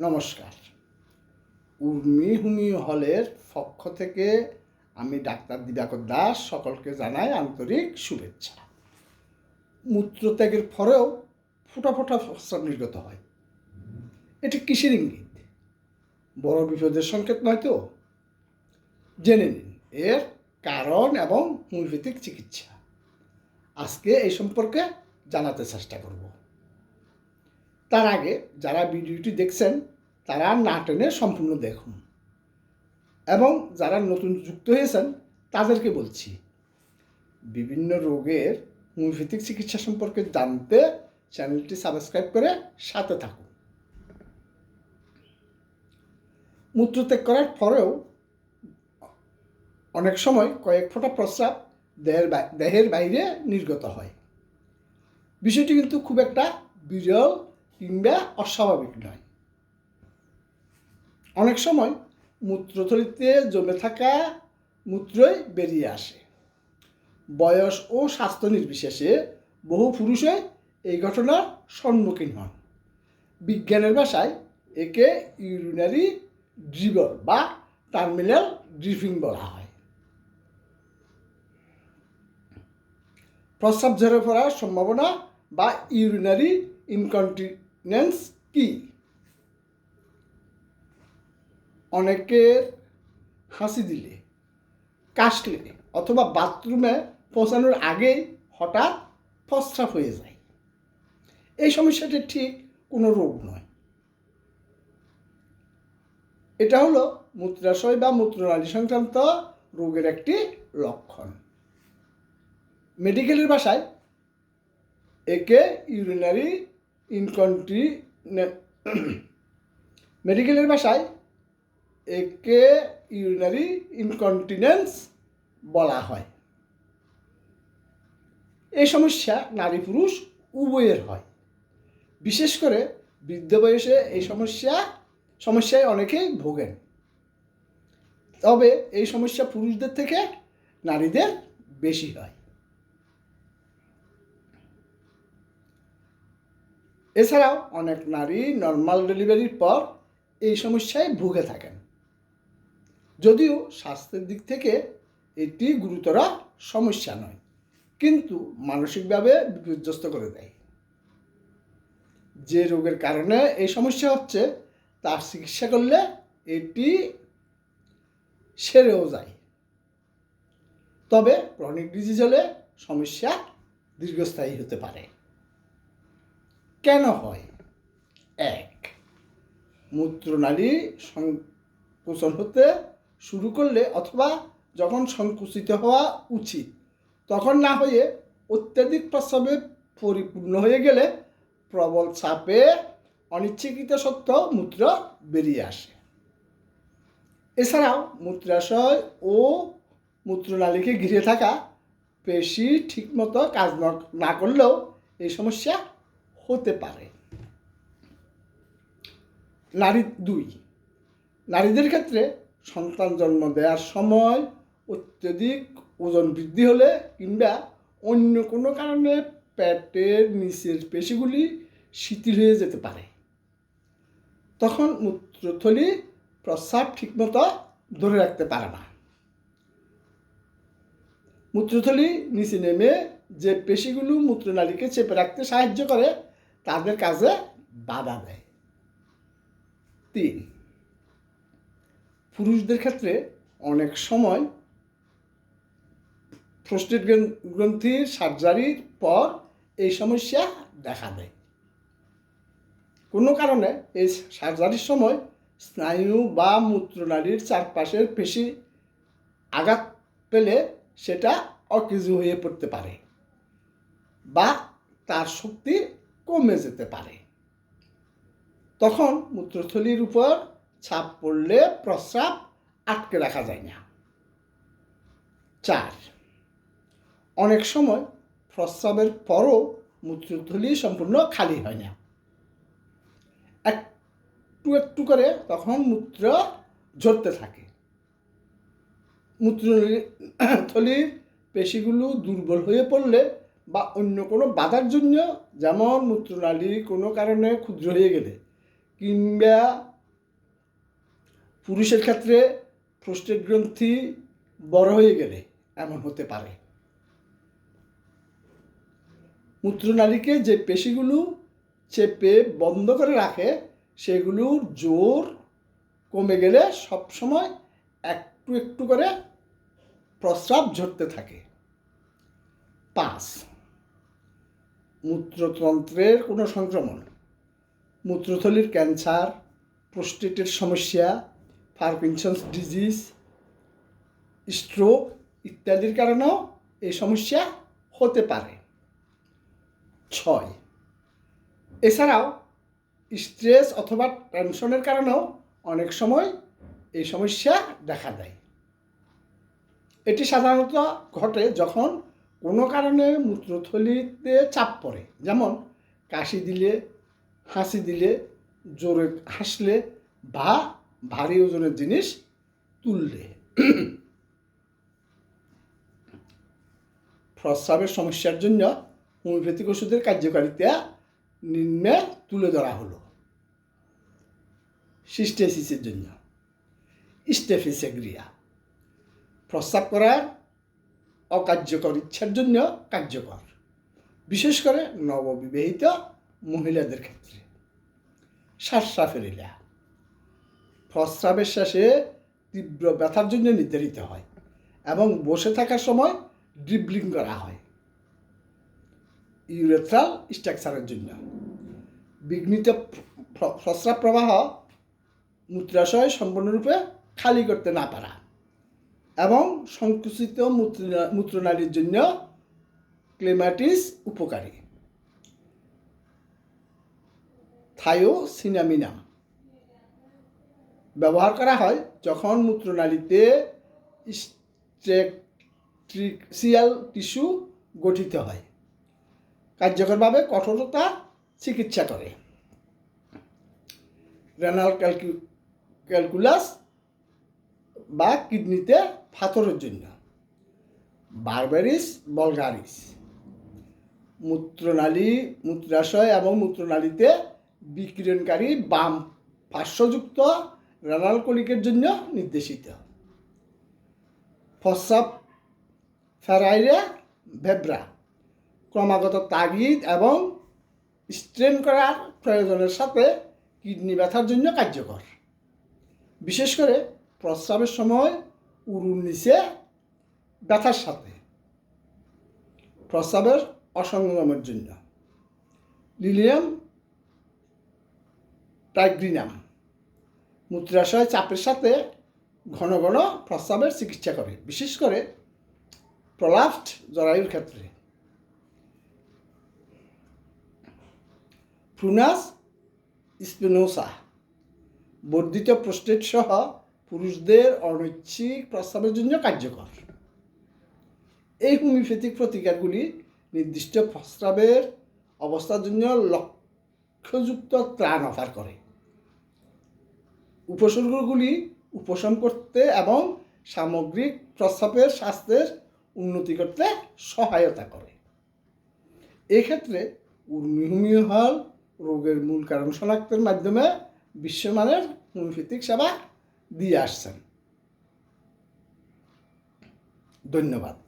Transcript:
নমস্কার। উর্মি হুমি হলের পক্ষ থেকে আমি ডাক্তার দিবাকর দাস সকলকে জানাই আন্তরিক শুভেচ্ছা। মূত্রত্যাগের পরেও ফোটা ফোটা প্রস্রাব নির্গত হয়। এটি কিসের ইঙ্গিত? বড় বিপদের সংকেত নয় তো? জেনে নিন, এর কারণ এবং হোমিওপ্যাথিক চিকিৎসা। আজকে এই সম্পর্কে জানাতে চেষ্টা করব। তার আগে যারা ভিডিওটি দেখছেন, তারা না টেনে সম্পূর্ণ দেখুন। এবং যারা নতুন যুক্ত হয়েছেন, তাদেরকে বলছি, বিভিন্ন রোগের হোমিওপ্যাথিক চিকিৎসা সম্পর্কে জানতে চ্যানেলটি সাবস্ক্রাইব করে সাথে থাকুন। মূত্রত্যাগ করার পরেও অনেক সময় কয়েক ফোঁটা প্রস্রাব দেহের দেহের বাইরে নির্গত হয়। বিষয়টি কিন্তু খুব একটা বিরল কিংবা অস্বাভাবিক নয়। অনেক সময় মূত্রথলিতে জমে থাকা মূত্রই বেরিয়ে আসে। বয়স ও স্বাস্থ্য নির্বিশেষে বহু পুরুষে এই ঘটনার সম্মুখীন হন। বিজ্ঞানের ভাষায় একে ইউরিনারি ড্রিবল বা টার্মিনাল ড্রিফিং বলা হয়। প্রস্রাব ঝরে পড়ার সম্ভাবনা বা ইউরিনারি ইনকন্টিনেন্স কি অনেকের হাসি দিলে, কাশলে অথবা বাথরুমে পৌঁছানোর আগেই হঠাৎ প্রস্রাব হয়ে যায়। এই সমস্যাটি ঠিক কোনো রোগ নয়। এটা হলো মূত্রাশয় বা মূত্রনালী সংক্রান্ত রোগের একটি লক্ষণ। মেডিকেলের ভাষায় একে ইউরিনারি ইনকন্টিনে মেডিকেলের ভাষায় একে ইউরিনারি ইনকন্টিনেন্স বলা হয়। এই সমস্যা নারী পুরুষ উভয়ের হয়। বিশেষ করে বৃদ্ধ বয়সে এই সমস্যা, সমস্যায় অনেকেই ভোগেন। তবে এই সমস্যা পুরুষদের থেকে নারীদের বেশি হয়। এছাড়াও অনেক নারী নর্মাল ডেলিভারির পর এই সমস্যায় ভুগে থাকেন। যদিও স্বাস্থ্যের দিক থেকে এটি গুরুতর সমস্যা নয়, কিন্তু মানসিকভাবে বিপর্যস্ত করে দেয়। যে রোগের কারণে এই সমস্যা হচ্ছে, তার চিকিৎসা করলে এটি সেরেও যায়। তবে ক্রনিক ডিজিজ হলে সমস্যা দীর্ঘস্থায়ী হতে পারে। কেন হয়? এক, মূত্রনালী সংকোচন হতে শুরু করলে অথবা যখন সংকুচিত হওয়া উচিত, তখন না হয়ে অত্যাধিক প্রস্রাবে পরিপূর্ণ হয়ে গেলে প্রবল চাপে অনিচ্ছাকৃত সত্ত্বেও মূত্র বেরিয়ে আসে। এছাড়াও মূত্রাশয় ও মূত্রনালীকে ঘিরে থাকা পেশি ঠিকমতো কাজ না করলেও এই সমস্যা হতে পারে। নারী দুই। নারীদের ক্ষেত্রে সন্তান জন্ম দেওয়ার সময় অত্যধিক ওজন বৃদ্ধি হলে কিংবা অন্য কোনো কারণে পেটের নিচের পেশিগুলি শিথিল হয়ে যেতে পারে। তখন মূত্রথলি প্রস্রাব ঠিকমতো ধরে রাখতে পারে না। মূত্রথলি নিচে নেমে যে পেশিগুলো মূত্রনালীকে চেপে রাখতে সাহায্য করে তাদের কাজে বাধা দেয়। তিন, পুরুষদের ক্ষেত্রে অনেক সময় প্রস্টেট গ্রন্থির সার্জারির পর এই সমস্যা দেখা দেয়। কোনো কারণে এই সার্জারির সময় স্নায়ু বা মূত্রনালীর চারপাশের পেশি আঘাত পেলে সেটা অকেজু হয়ে পড়তে পারে বা তার শক্তি কমে যেতে পারে। তখন মূত্রথলির উপর ছাপ পড়লে প্রস্রাব আটকে রাখা যায় না। চার, অনেক সময় প্রস্রাবের পরও মূত্রথলি সম্পূর্ণ খালি হয় না। একটু একটু করে তখন মূত্র ঝরতে থাকে। মূত্রথলির পেশিগুলো দুর্বল হয়ে পড়লে বা অন্য কোনো বাধার জন্য যেমন মূত্রনালী কোনো কারণে ক্ষুদ্র হয়ে গেলে, কিংবা পুরুষের ক্ষেত্রে প্রস্টেট গ্রন্থি বড় হয়ে গেলে এমন হতে পারে। মূত্রনালীকে যে পেশিগুলো চেপে বন্ধ করে রাখে, সেগুলোর জোর কমে গেলে সবসময় একটু একটু করে প্রস্রাব ঝরতে থাকে। পাঁচ মূত্রতন্ত্রের কোনো সংক্রমণ। মূত্রথলির ক্যান্সার, প্রোস্টেটের সমস্যা, পার্কিনসন্স ডিজিজ, স্ট্রোক ইত্যাদির কারণেও এই সমস্যা হতে পারে। ছয়। এছাড়াও স্ট্রেস অথবা টেনশনের কারণেও অনেক সময় এই সমস্যা দেখা দেয়। এটি সাধারণত ঘটে যখন কোনো কারণে মূত্রথলিতে চাপ পড়ে। যেমন কাশি দিলে, হাসি দিলে, জোরে হাসলে বা ভারী ওজনের জিনিস তুললে। প্রস্রাবের সমস্যার জন্য হোমিওপ্যাথিক ওষুধের কার্যকারিতা নিম্নে তুলে ধরা হলো। সিস্টেসিসের জন্য। স্টেফিসেগ্রিয়া। প্রস্রাব করার অকার্যকর ইচ্ছার জন্য কার্যকর। বিশেষ করে নববিবাহিত মহিলাদের ক্ষেত্রে। শ্বাসরাফেরিলা প্রস্রাবের শেষে তীব্র ব্যথার জন্য নির্ধারিত হয় এবং বসে থাকার সময় ড্রিবলিং করা হয়। ইউরেথ্রাল স্ট্রাকচারের জন্য। বিঘ্নিত প্র- প্রস্রাব প্রবাহ মূত্রাশয় সম্পূর্ণরূপে খালি করতে না পারা। এবং সংকুচিত মূত্র- মূত্রনালীর জন্য ক্লেমাটিস উপকারী। থায়োসিনামিনাম ব্যবহার করা হয় যখন মূত্রনালীতে স্ট্রেকট্রিক্সিয়াল টিস্যু গঠিত হয়। কার্যকরভাবে কঠোরতা চিকিৎসা করে। রেনাল ক্যালকু ক্যালকুলাস বা কিডনিতে ফাথরের জন্য। বারবারিস, বলগারিস। মূত্রনালী, মূত্রাশয় এবং মূত্রনালীতে বিকিরণকারী বাম পার্শ্বযুক্ত রেনাল কলিকের জন্য নির্দেশিত। প্রস্রাব ফেরাইরে ভেব্রা। ক্রমাগত তাগিদ এবং স্ট্রেন করার প্রয়োজনের সাথে কিডনি ব্যথার জন্য কার্যকর। বিশেষ করে প্রস্রাবের সময় উরুর নিচে ব্যথার সাথে। প্রস্রাবের অসংগমের জন্য লিলিয়াম টাইগ্রিনাম। মূত্রাশয় চাপের সাথে ঘন ঘন প্রস্রাবের চিকিৎসা করে, বিশেষ করে প্রলাপ্ট জরায়ুর ক্ষেত্রে। Prunus spinosa. বর্ধিত প্রস্টেট সহ পুরুষদের অনৈচ্ছিক প্রস্রাবের জন্য কার্যকর। এই হোমিওপ্যাথিক প্রতিকারগুলি নির্দিষ্ট প্রস্রাবের অবস্থার জন্য লক্ষ্যযুক্ত ত্রাণ অফার করে। উপসর্গগুলি উপশম করতে এবং সামগ্রিক প্রস্রাবের স্বাস্থ্যের উন্নতি করতে সহায়তা করে। এক্ষেত্রে উর্মিহমিও হল রোগের মূল কারণ শনাক্তের মাধ্যমে বিশ্বমানের হোমিওপ্যাথিক সেবা দিয়ে আসছেন। ধন্যবাদ।